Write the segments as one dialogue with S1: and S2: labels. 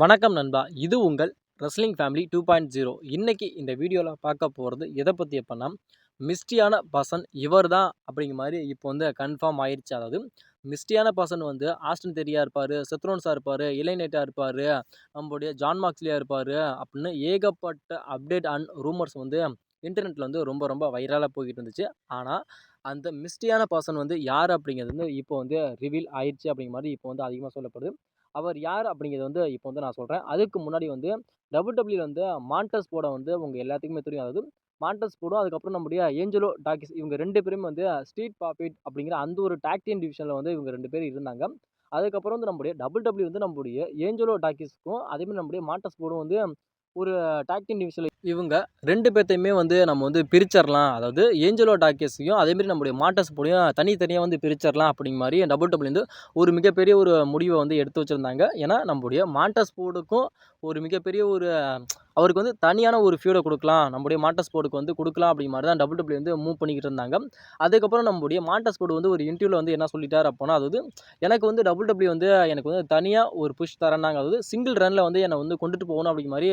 S1: வணக்கம் நண்பா. இது உங்கள் wrestling family two point zero இன்றைக்கி இந்த வீடியோவில் பார்க்க போகிறது எதை பற்றி எப்போன்னா மிஸ்டியான பர்சன் இவர் தான் அப்படிங்கிற மாதிரி இப்போ வந்து கன்ஃபார்ம் ஆயிடுச்சு அதாவது மிஸ்டியான பர்சன் வந்து ஆஸ்டன் தெரியா இருப்பார் செத்ரோன்ஸாக இருப்பார் இளைநேட்டாக இருப்பார் நம்மளுடைய ஜான் மார்க்ஸ்லியாக இருப்பார் அப்படின்னு ஏகப்பட்ட அப்டேட் அண்ட் ரூமர்ஸ் வந்து இன்டர்நெட்டில் வந்து ரொம்ப ரொம்ப வைரலாக போய்கிட்டு இருந்துச்சு. ஆனால் அந்த மிஸ்டியான பர்சன் வந்து யார் அப்படிங்கிறது வந்து இப்போ வந்து ரிவீல் ஆயிடுச்சு அப்படிங்கிற மாதிரி இப்போ வந்து அதிகமாக சொல்லப்படுது. அவர் யார் அப்படிங்கிறது வந்து இப்போ வந்து நான் சொல்கிறேன் அதுக்கு முன்னாடி வந்து டபுள் டபுள்யூ வந்து மாண்டஸ் போட வந்து உங்கள் எல்லாத்துக்குமே தெரியும். அதாவது மாண்டஸ் போடும். அதுக்கப்புறம் நம்முடைய ஏஞ்சலோ டாக்கிஸ் இவங்க ரெண்டு பேரும் வந்து ஸ்ட்ரீட் பாப்பிட் அப்படிங்கிற அந்த ஒரு டாக்டியன் டிவிஷனில் வந்து இவங்க ரெண்டு பேர் இருந்தாங்க. அதுக்கப்புறம் வந்து நம்முடைய டபுள் டபுள்யூ வந்து நம்முடைய ஏஞ்சலோ டாக்கிஸ்க்கும் அதேமாதிரி நம்முடைய மாண்டஸ் போடும் வந்து ஒரு டாக்டின் நியூஸில் இவங்க ரெண்டு பேர்த்தையுமே வந்து நம்ம வந்து பிரிச்சிடலாம் அதாவது ஏஞ்சலோ டாக்கேஸையும் அதேமாரி நம்முடைய மாட்டஸ் போடையும் தனித்தனியாக வந்து பிரிச்சிடலாம் அப்படிங்கிற மாதிரி டபுள் டபுள் வந்து ஒரு மிகப்பெரிய ஒரு முடிவை வந்து எடுத்து வச்சுருந்தாங்க. ஏன்னா நம்முடைய மாண்டஸ் போர்டுக்கும் ஒரு மிகப்பெரிய ஒரு அவருக்கு வந்து தனியான ஒரு ஃபியூடை கொடுக்கலாம். நம்முடைய மாண்டஸ் ஸ்போர்ட்டுக்கு வந்து கொடுக்கலாம் அப்படிங்கிற மாதிரி தான் டபுள் டபிள்யூ வந்து மூவ் பண்ணிக்கிட்டு இருந்தாங்க. அதுக்கப்புறம் நம்முடைய மாட்டர் ஸ்போர்ட் வந்து ஒரு இன்டர்வியூவில் வந்து என்ன சொல்லிட்டார் அப்போனா அதாவது எனக்கு வந்து டபுள் டபுள்யூ வந்து எனக்கு வந்து தனியாக ஒரு புஷ் தரேன்னாங்க. அதாவது சிங்கிள் ரனில் வந்து என்னை வந்து கொண்டுட்டு போகணும் அப்படிங்கிற மாதிரி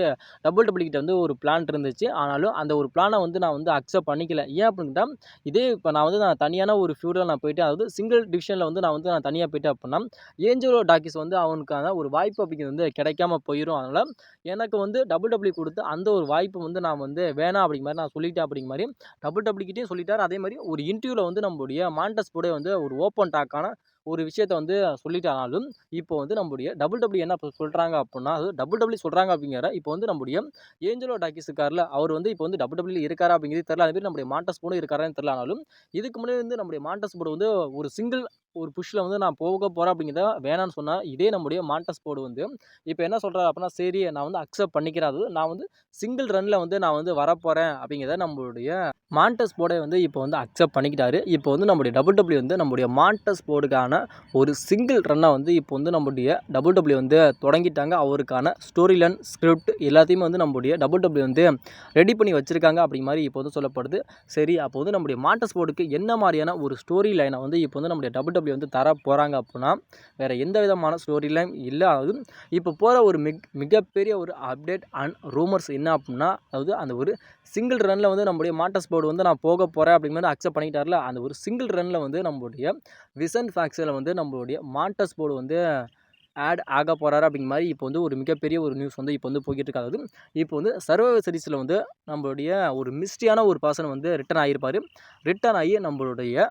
S1: டபுள் டபிள்யூ கிட்ட வந்து ஒரு பிளான் இருந்துச்சு. ஆனாலும் அந்த ஒரு பிளானை வந்து நான் வந்து அக்செப்ட் பண்ணிக்கல. ஏன் அப்படின்ட்டா இதே இப்போ நான் வந்து நான் தனியான ஒரு ஃபியூடில் நான் போயிட்டு அதாவது சிங்கிள் டிவிஷனில் வந்து நான் வந்து நான் தனியாக போயிட்டேன் அப்படின்னா ஏஞ்சலோ டாக்கிஸ் வந்து அவனுக்கான ஒரு வாய்ப்பு அப்படிங்கிறது வந்து கிடைக்காம போயிடும் அதனால் எனக்கு வந்து டபுள் டபுள்யூ e கொடுத்து அந்த ஒரு வாய்ப்பு வந்து நான் வந்து வேணாம் அப்படிங்கிற மாதிரி நான் சொல்லிட்டேன் அப்படிங்கிற மாதிரி டபுள் டபுள்யூக்கிட்டே e சொல்லிட்டார். அதே மாதிரி ஒரு இன்டர்வியூவில் வந்து நம்மளுடைய மாண்டஸ் போட வந்து ஒரு ஓப்பன் டாக்கான ஒரு விஷயத்த வந்து சொல்லிட்டாலும் இப்போ வந்து நம்முடைய டபுள் டபுள்யூ என்ன சொல்கிறாங்க அப்படின்னா அது டபுள் டபுள்யூ சொல்கிறாங்க அப்படிங்கிற இப்போ வந்து நம்முடைய ஏஞ்சலோ டாக்கிஸ் இருக்கார்ல அவர் வந்து இப்போ வந்து டபுள் டபுள்யூ இருக்காரா அப்படிங்கிறது தெரியல. அதே மாதிரி நம்முடைய மாண்டஸ் போர்டு இருக்காரான்னு தெரியலனாலும் இதுக்கு முன்னாடி வந்து நம்முடைய மாண்டஸ் போர்டு வந்து ஒரு சிங்கிள் ஒரு புஷ்ஷில் வந்து நான் போக போகிறேன் அப்படிங்கிறத வேணான்னு சொன்னால் இதே நம்முடைய மாண்டஸ் போர்டு வந்து இப்போ என்ன சொல்கிறாரு அப்படின்னா சரி நான் வந்து அக்செப்ட் பண்ணிக்கிறேன். அது நான் வந்து சிங்கிள் ரனில் வந்து நான் வந்து வரப்போகிறேன் அப்படிங்கிறத நம்மளுடைய மாண்டஸ் போர்டை வந்து இப்போ வந்து அக்செப்ட் பண்ணிக்கிட்டாரு. இப்போ வந்து நம்முடைய டபுள் டபுள்யூ வந்து நம்முடைய மாண்டஸ் போர்டுக்கான ஒரு சிங்கிள் ரன்னை வந்து இப்போ வந்து நம்முடைய டபுள் டபுள்யூ வந்து தொடங்கிட்டாங்க. அவருக்கான ஸ்டோரி லைன் ஸ்கிரிப்ட் எல்லாத்தையுமே வந்து நம்முடைய டபுள் டபுள்யூ வந்து ரெடி பண்ணி வச்சுருக்காங்க அப்படிங்க மாதிரி இப்போ வந்து சொல்லப்படுது. சரி அப்போ வந்து நம்முடைய மாண்டஸ் போர்டுக்கு என்ன மாதிரியான ஒரு ஸ்டோரி லைனை வந்து இப்போ வந்து நம்முடைய டபுள் டபுள்யூ வந்து தர போகிறாங்க அப்படின்னா வேறு எந்த விதமான ஸ்டோரி லைன் இல்லை அதாவது இப்போ போகிற ஒரு மிக் மிகப்பெரிய ஒரு அப்டேட் அண்ட் ரூமர்ஸ் என்ன அப்படின்னா அதாவது அந்த ஒரு சிங்கிள் ரனில் வந்து நம்முடைய மாட்டஸ் போர்டு வந்து நான் போக போகிறேன் அப்படிங்கிறது அக்செப்ட் பண்ணிக்கிட்டார்ல அந்த ஒரு சிங்கிள் ரனில் வந்து நம்மளுடைய விசன் இதில் வந்து நம்மளுடைய மாண்டஸ் போர்டு வந்து ஆட் ஆக போகிறாரு அப்படிங்கிற மாதிரி இப்போ வந்து ஒரு மிகப்பெரிய ஒரு நியூஸ் வந்து இப்போ வந்து போய்கிட்டு இருக்காது இப்போ வந்து சர்வ சீரீஸில் வந்து நம்மளுடைய ஒரு மிஸ்டியான ஒரு பர்சன் வந்து ரிட்டன் ஆகியிருப்பார். ரிட்டர்ன் ஆகி நம்மளுடைய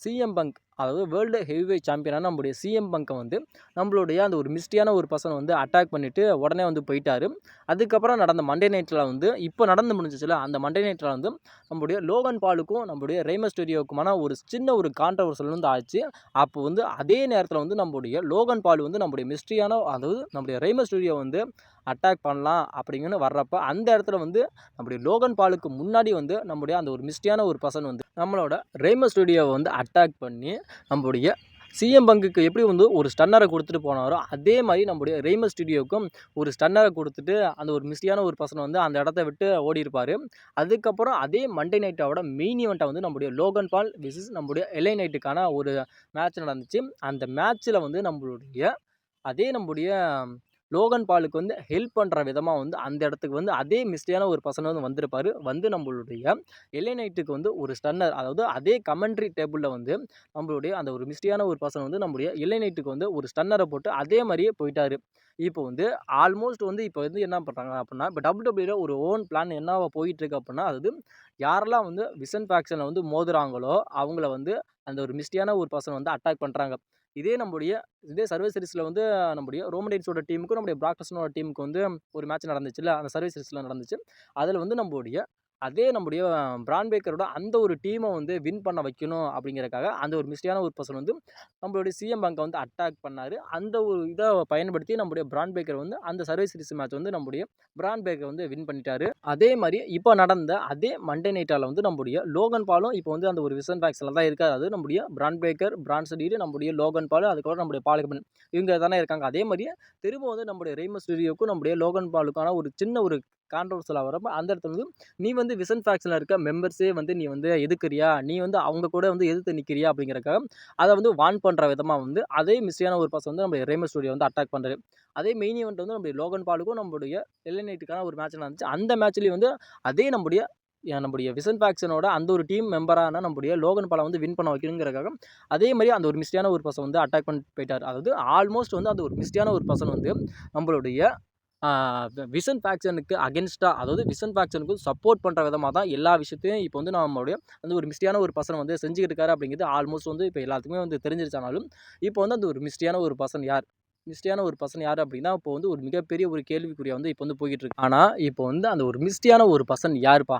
S1: சிஎம் பங்க் அதாவது வேர்ல்டு ஹெவிவேட் சாம்பியனான நம்மளுடைய சிஎம் பங்கை வந்து நம்மளுடைய அந்த ஒரு மிஸ்டியான ஒரு பர்சன் வந்து அட்டாக் பண்ணிவிட்டு உடனே வந்து போயிட்டார். அதுக்கப்புறம் நடந்த மண்டே நைட்டில் வந்து இப்போ நடந்து முடிஞ்சிச்சுல அந்த மண்டே நைட்டில் வந்து நம்முடைய லோகன் பாலுக்கும் நம்முடைய ரேம ஸ்டுடியோக்குமான ஒரு சின்ன ஒரு கான்ட்ரவர்சல் வந்து ஆச்சு. அப்போ வந்து அதே நேரத்தில் வந்து நம்முடைய லோகன் பால் வந்து நம்முடைய மிஸ்ட்ரியான அதாவது நம்மளுடைய ரேம ஸ்டுடியோ வந்து அட்டாக் பண்ணலாம் அப்படிங்கன்னு வர்றப்ப அந்த இடத்துல வந்து நம்முடைய லோகன் பாலுக்கு முன்னாடி வந்து நம்முடைய அந்த ஒரு மிஸ்டியான ஒரு பர்சன் வந்து நம்மளோட ரேம ஸ்டுடியோவை வந்து அட்டாக் பண்ணி நம்மளுடைய சிஎம் பங்குக்கு எப்படி வந்து ஒரு ஸ்டன்னரை கொடுத்துட்டு போனாரோ அதே மாதிரி நம்முடைய ரெய்மர் ஸ்டுடியோவுக்கும் ஒரு ஸ்டன்னரை கொடுத்துட்டு அந்த ஒரு மிஸ்டியான ஒரு பர்சன் வந்து அந்த இடத்த விட்டு ஓடி இருப்பார் அதுக்கப்புறம் அதே மண்டே நைட்டோட மெயின் ஈவெண்ட்டை வந்து நம்முடைய லோகன் பால் விசஸ் நம்முடைய எல்ஐ நைட்டுக்கான ஒரு மேட்ச் நடந்துச்சு. அந்த மேட்ச்சில் வந்து நம்மளுடைய அதே நம்முடைய லோகன் பாலுக்கு வந்து ஹெல்ப் பண்ணுற விதமாக வந்து அந்த இடத்துக்கு வந்து அதே மிஸ்டேக்கான ஒரு பர்சன் வந்து வந்திருப்பார். வந்து நம்மளுடைய எல்ஏ நைட்டுக்கு வந்து ஒரு ஸ்டன்னர் அதாவது அதே கமெண்ட்ரி டேபிளில் வந்து நம்மளுடைய அந்த ஒரு மிஸ்டேக்கான ஒரு பர்சன் வந்து நம்மளுடைய எல்ஏ நைட்டுக்கு வந்து ஒரு ஸ்டன்னரை போட்டு அதே மாதிரியே போயிட்டார். இப்போ வந்து ஆல்மோஸ்ட் வந்து இப்போ வந்து என்ன பண்ணுறாங்க அப்படின்னா இப்போ டபுள் டபுள்யூல ஒரு ஓன் பிளான் என்னவா போயிட்டுருக்கு அப்படின்னா அது யாரெல்லாம் வந்து விசன் ஃபேக்ஷனில் வந்து மோதுறாங்களோ அவங்கள வந்து அந்த ஒரு மிஸ்டியான ஒரு பர்சன் வந்து அட்டாக் பண்ணுறாங்க இதே நம்முடைய இதே சர்வீஸ் சீரிஸில் வந்து நம்முடைய ரோமன் டீமுக்கும் நம்முடைய பிராக்டர்ஸனோட டீமுக்கு வந்து ஒரு மேட்ச் நடந்துச்சுல்ல அந்த சர்வீஸ் சீரிஸில் நடந்துச்சு. அதில் வந்து நம்மளுடைய அதே நம்முடைய பிரான் பேக்கரோட அந்த ஒரு டீமை வந்து வின் பண்ண வைக்கணும் அப்படிங்கிறக்காக அந்த ஒரு மிஸ்டியான ஒரு பர்சன் வந்து நம்மளுடைய சிஎம் பேங்கை வந்து அட்டாக் பண்ணார். அந்த ஒரு இதை பயன்படுத்தி நம்முடைய பிரான் பேக்கர் வந்து அந்த சர்வீஸ் சீரிஸ் மேட்ச் வந்து நம்முடைய பிரான் பேக்கர் வந்து வின் பண்ணிட்டாரு. அதே மாதிரி இப்போ நடந்த அதே மண்டே நைட்டால் வந்து நம்முடைய லோகன் பாலும் இப்போ வந்து அந்த ஒரு விசன் பேக்ஸில் தான் இருக்காது அது நம்முடைய பிரான் பேக்கர் பிரான் சடீர் நம்முடைய லோகன் பால் அதுக்கப்புறம் நம்முடைய பாலகமன் இவங்க தானே இருக்காங்க. அதே மாதிரியே திரும்ப வந்து நம்முடைய ரெய்மஸ் ஸ்டுடியோக்கும் நம்முடைய லோகன் பாலுக்கான ஒரு சின்ன ஒரு கான்ட்ரவர்சலாக வரப்போ அந்த இடத்துல வந்து நீ வந்து விசன் ஃபேக்ஷனில் இருக்க மெம்பர்ஸே வந்து நீ வந்து எதுக்குறியா? நீ வந்து அவங்க கூட வந்து எதிர்த்து நிற்கிறியா அப்படிங்கிறக்காக அதை வந்து வான் பண்ணுற விதமாக வந்து அதே மிஸ்ஸியான ஒரு பர்சன் வந்து நம்ம ரேமஸ் ஸ்டூடியோ வந்து அட்டாக் பண்ணுறாரு அதே மெயின் ஈவெண்ட் வந்து நம்முடைய லோகன் பாலுக்கும் நம்மளுடைய எல்என்ஐட்டுக்கான ஒரு மேட்ச் நடந்துச்சு. அந்த மேட்ச்லேயும் வந்து அதே நம்முடைய நம்முடைய விசன் ஃபேக்ஷனோட அந்த ஒரு டீம் மெம்பரான நம்முடைய லோகன் பாலை வந்து வின் பண்ண வைக்கணுங்கிறக்காக அதே மாதிரி அந்த ஒரு மிஸ்டியான ஒரு பர்சன் வந்து அட்டாக் பண்ணிட்டு போயிட்டார். அதாவது ஆல்மோஸ்ட் வந்து அந்த ஒரு மிஸ்டியான ஒரு பர்சன் வந்து நம்மளுடைய விசன் ஃபேக்ஷனுக்கு அகென்ஸ்டாக அதாவது விசன் ஃபேக்ஷனுக்கு சப்போர்ட் பண்ணுற விதமாக தான் எல்லா விஷயத்தையும் இப்போ வந்து நம்மளுடைய அந்த ஒரு மிஸ்டியான ஒரு பர்சன் வந்து செஞ்சுக்கிட்டு இருக்காரு அப்படிங்கிறது ஆல்மோஸ்ட் வந்து இப்போ எல்லாத்துக்குமே வந்து தெரிஞ்சிருச்சானாலும் இப்போ வந்து அந்த ஒரு மிஸ்டியான ஒரு பர்சன் யார்? மிஸ்டியான ஒரு பர்சன் யார் அப்படின்னா இப்போ வந்து ஒரு மிகப்பெரிய ஒரு கேள்விக்குரிய வந்து இப்போ வந்து போய்கிட்டு இருக்கு. ஆனால் இப்போ வந்து அந்த ஒரு மிஸ்டியான ஒரு பர்சன் யாருப்பா?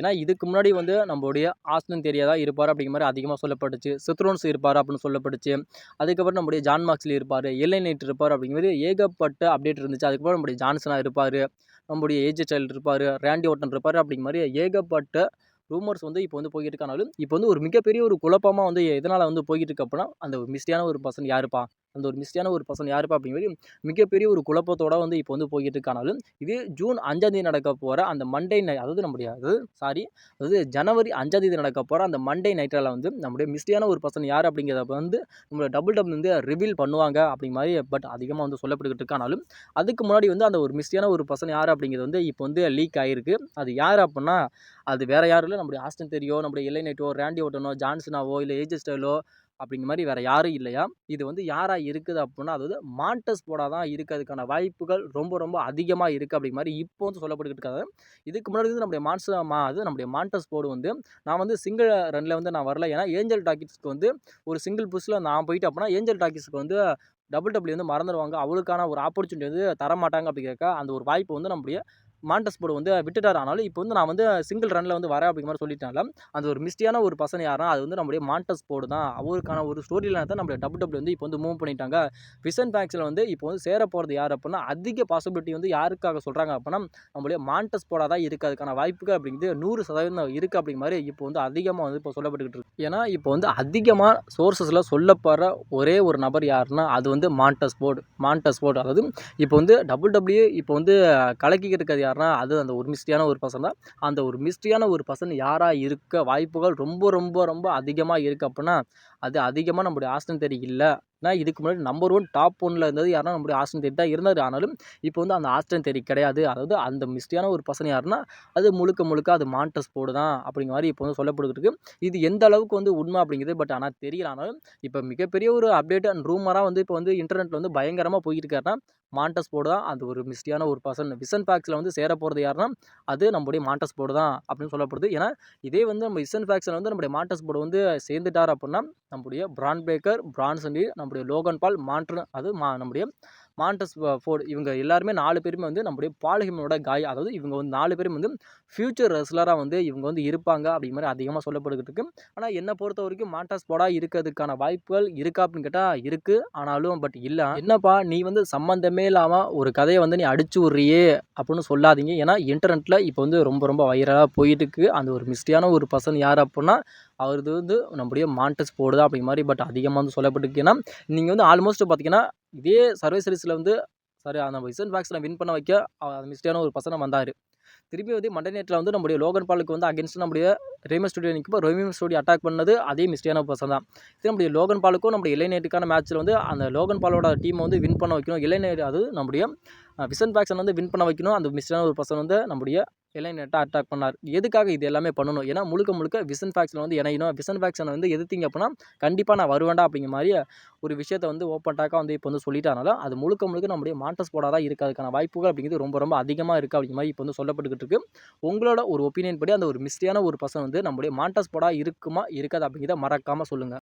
S1: ஏன்னா இதுக்கு முன்னாடி வந்து நம்மளுடைய ஆஸ்டன் தெரியாதா இருப்பார் அப்படிங்கிற மாதிரி அதிகமாக சொல்லப்பட்டுச்சு. சித்ரோன்ஸ் இருப்பார் அப்படின்னு சொல்லப்பட்டுச்சு. அதுக்கப்புறம் நம்முடைய ஜான் மார்க்ஸ்லி இருப்பார். எல்லை நைட் இருப்பார் அப்படிங்கிறது ஏகப்பட்ட அப்டேட் இருந்துச்சு. அதுக்கப்புறம் நம்முடைய ஜான்சனாக இருப்பார். நம்முடைய ஏஜ் சைல்டு இருப்பார். ரேண்டி ஓட்டன் இருப்பார் அப்படிங்கிற மாதிரி ஏகப்பட்ட ரூமர்ஸ் வந்து இப்போ வந்து போய்கிட்டு இருக்கானாலும் இப்போ வந்து ஒரு மிகப்பெரிய ஒரு குழப்பமாக வந்து எதனால் வந்து போய்கிட்டு இருக்கு அப்படின்னா அந்த மிஸ்டியான ஒரு பர்சன் யாருப்பா? அந்த ஒரு மிஸ்டியான ஒரு பர்சன் யாருப்பா அப்படிங்கிற மிகப்பெரிய ஒரு குழப்பத்தோட வந்து இப்போ வந்து போய்கிட்டு இருக்கானாலும் இது ஜூன் அஞ்சாம் தேதி நடக்க போகிற அந்த மண்டே நை அதாவது நம்முடைய அதாவது சாரி அதாவது ஜனவரி அஞ்சாம் தேதி நடக்க போகிற அந்த மண்டே நைட்டில் வந்து நம்முடைய மிஸ்டியான ஒரு பர்சன் யார் அப்படிங்கிறத வந்து நம்மளோட டபுள் டபுள் வந்து ரிவீல் பண்ணுவாங்க அப்படிங்க மாதிரி பட் அதிகமாக வந்து சொல்லப்பட்டுக்கிட்டு இருக்கானாலும் அதுக்கு முன்னாடி வந்து அந்த ஒரு மிஸ்டியான ஒரு பர்சன் யார் அப்படிங்கிறது வந்து இப்போ வந்து லீக் ஆகிருக்கு அது யார் அப்படின்னா அது வேறு யாரும் இல்லை. நம்முடைய ஆஸ்டன் தெரியோ நம்முடைய எல்லை நைட்டோ ரேண்டி ஓட்டனோ ஜான்சனாவோ இல்லை ஏஜஸ் அப்படிங்கிற மாதிரி வேறு யாரும் இல்லையா? இது வந்து யாராக இருக்குது அப்படின்னா அதாவது மாண்டஸ் போர்டாக தான் இருக்கிறதுக்கான வாய்ப்புகள் ரொம்ப ரொம்ப அதிகமாக இருக்குது அப்படிங்கிற மாதிரி இப்போ வந்து சொல்லப்பட்டுக்கிட்டு இருக்காங்க. இதுக்கு முன்னாடி வந்து நம்முடைய மான்ஸ் மா அது நம்முடைய மாண்டஸ் போர்டு வந்து நான் வந்து சிங்கிள் ரனில் வந்து நான் வரல. ஏன்னா ஏஞ்சல் டாக்கிஸ்க்கு வந்து ஒரு சிங்கிள் புஷில் நான் போயிட்டு அப்படின்னா ஏஞ்சல் டாக்கிஸ்க்கு வந்து டபுள் டபுள்யூ வந்து மறந்துடுவாங்க அவளுக்கான ஒரு ஆப்பர்ச்சுனிட்டி வந்து தரமாட்டாங்க அப்படிங்கிறக்க அந்த ஒரு வாய்ப்பு வந்து நம்முடைய மாண்டஸ்போர்டு வந்து விட்டுட்டார். ஆனாலும் இப்போ வந்து நான் வந்து சிங்கிள் ரனில் வந்து வரேன் அப்படிங்கிற மாதிரி சொல்லிட்டால அந்த ஒரு மிஸ்டியான ஒரு பசன் யாருன்னா அது வந்து நம்முடைய மாண்டஸ்போர்டு தான். அவருக்கான ஒரு ஸ்டோரி லைன் தான் நம்மளுடைய டபுள் டபுள் வந்து இப்போ வந்து மூவ் பண்ணிட்டாங்க. விசன் பேக்ஸில் வந்து இப்போ வந்து சேர போகிறது யார் அப்படின்னா அதிக பாசிபிலிட்டி வந்து யாருக்காக சொல்கிறாங்க அப்படின்னா நம்மளுடைய மாண்டஸ்போர்டாக தான் இருக்குது அதுக்கான வாய்ப்புகள் அப்படிங்கிறது நூறு சதவீதம் இருக்குது அப்படிங்கிற மாதிரி இப்போ வந்து அதிகமாக வந்து இப்போ சொல்லப்பட்டுக்கிட்டு இருக்கு. ஏன்னா இப்போ வந்து அதிகமாக சோர்ஸஸில் சொல்லப்படுற ஒரே ஒரு நபர் யாருன்னா அது வந்து மாண்டஸ்போர்டு மாண்டஸ்போர்ட் அதாவது இப்போ வந்து டபுள் டபுள்யூ இப்போ வந்து கலக்கிக்கிட்டு இருக்கிறது யாருன்னா அது அந்த ஒரு மிஸ்டியான ஒரு பர்சன் தான். அந்த ஒரு மிஸ்டியான ஒரு பர்சன் யாராக இருக்க வாய்ப்புகள் ரொம்ப ரொம்ப ரொம்ப அதிகமாக இருக்குது அப்படின்னா அது அதிகமாக நம்முடைய ஆஸ்டன் தேரி இல்லை. ஏன்னா இதுக்கு முன்னாடி நம்பர் ஒன் டாப் ஒன்னில் இருந்தது யாருன்னா நம்முடைய ஆஸ்டன் தேரி தான் இருந்தார் ஆனாலும் இப்போ வந்து அந்த ஆஸ்டன் தேரி கிடையாது. அதாவது அந்த மிஸ்டியான ஒரு பர்சன் யாருன்னா அது முழுக்க முழுக்க அது மாண்டஸ் போடு தான் அப்படிங்கிற மாதிரி இப்போ வந்து சொல்லப்படுகிறது இது எந்த அளவுக்கு வந்து உண்மை அப்படிங்கிறது பட் ஆனால் தெரியல. ஆனாலும் இப்போ மிகப்பெரிய ஒரு அப்டேட் அண்ட் ரூமராக வந்து இப்போ வந்து இன்டர்நெட்டில் வந்து பயங்கரமாக போய்கிட்டு இருக்காருன்னா மாண்டஸ் போர்டு தான் அது ஒரு மிஸ்டியான ஒரு பர்சன் விசன் பேக்ஸில் வந்து சேர போகிறது யாருன்னா அது நம்முடைய மாண்டஸ் போர்டு தான் அப்படின்னு சொல்லப்படுது. ஏன்னா இதே வந்து நம்ம விசன் ஃபேக்ஸில் வந்து நம்முடைய மாண்டஸ் போர்டு வந்து சேர்ந்துட்டார் அப்படின்னா நம்முடைய பிராண்ட் பிரேக்கர் பிரான்சன்டி நம்முடைய லோகன் பால் மாற்று அது மா நம்முடைய மாண்டஸ் ஃபோர்டு இவங்க எல்லாருமே நாலு பேருமே வந்து நம்முடைய பாலஹிமனோட காய் அதாவது இவங்க வந்து நாலு பேரும் வந்து ஃப்யூச்சர் ரெஸ்லராக வந்து இவங்க வந்து இருப்பாங்க அப்படிங்கிற மாதிரி அதிகமாக சொல்லப்படுகிறதுக்கு ஆனால் என்னை பொறுத்த வரைக்கும் மாண்டாஸ் போடா இருக்கிறதுக்கான வாய்ப்புகள் இருக்கா அப்படின்னு கேட்டால் இருக்குது ஆனாலும் பட் இல்லை. என்னப்பா நீ வந்து சம்மந்தமே இல்லாமல் ஒரு கதையை வந்து நீ அடிச்சு விட்றியே அப்படின்னு சொல்லாதீங்க. ஏன்னா இன்டர்நெட்டில் இப்போ வந்து ரொம்ப ரொம்ப வைரலாக போயிட்டு இருக்கு. அந்த ஒரு மிஸ்டியான ஒரு பர்சன் யார் அப்படின்னா அவரது வந்து நம்முடைய மாண்டஸ் போடுதா அப்படி மாதிரி பட் அதிகமாக வந்து சொல்லப்பட்டிருக்கு. ஏன்னா நீங்கள் வந்து ஆல்மோஸ்ட் பார்த்தீங்கன்னா இதே சர்வே சீரிஸில் வந்து சாரி அந்த விசன் பேக்ஸில் வின் பண்ண வைக்க அந்த மிஸ்டியான ஒரு பசனை வந்தார். திரும்பி வந்து மண்டே நைட்டில் வந்து நம்முடைய லோகன் பாலுக்கு வந்து அகேன்ஸ்ட் நம்முடைய ரேமஸ் ஸ்டுடியோ நிற்கும் ரேமியம் ஸ்டுடியோ அட்டாக் பண்ணது அதே மிஸ்டியான பர்சன் தான். இது நம்முடைய லோகன் பாலுக்கும் நம்முடைய இளைஞருக்கான மேட்ச்சில் வந்து அந்த லோகன் பாலோட டீமை வந்து வின் பண்ண வைக்கணும். இளைஞர் அது நம்முடைய விசன் பேக்ஸன் வந்து வின் பண்ண வைக்கணும். அந்த மிஸ்டியான ஒரு பர்சன் வந்து நம்முடைய இளைஞர்கிட்ட அட்டாக் பண்ணார். எதுக்காக இது எல்லாமே பண்ணணும்? ஏன்னா முழுக்க முழுக்க விசன் ஃபேக்ஸில் வந்து இணையணும். விசன் ஃபேக்ஷனை வந்து எதிர்த்திங்க அப்படின்னா கண்டிப்பாக நான் வருவேண்டா அப்படிங்கிற மாதிரி ஒரு விஷயத்தை வந்து ஓப்பன் டாக்காக வந்து இப்போ வந்து சொல்லிட்டானால அது முழுக்க முழுக்க நம்முடைய மாண்டஸ் போடாக தான் வாய்ப்புகள் அப்படிங்கிறது ரொம்ப ரொம்ப அதிகமாக இருக்குது அப்படிங்கிற மாதிரி இப்போ வந்து சொல்லப்பட்டுக்கிட்டு இருக்குது உங்களோட ஒரு ஒப்பீனியன் படி அந்த ஒரு மிஸ்டியான ஒரு பர்சன் வந்து நம்முடைய மாண்டஸ் போடாக இருக்குமா இருக்காது அப்படிங்கிறத மறக்காமல் சொல்லுங்கள்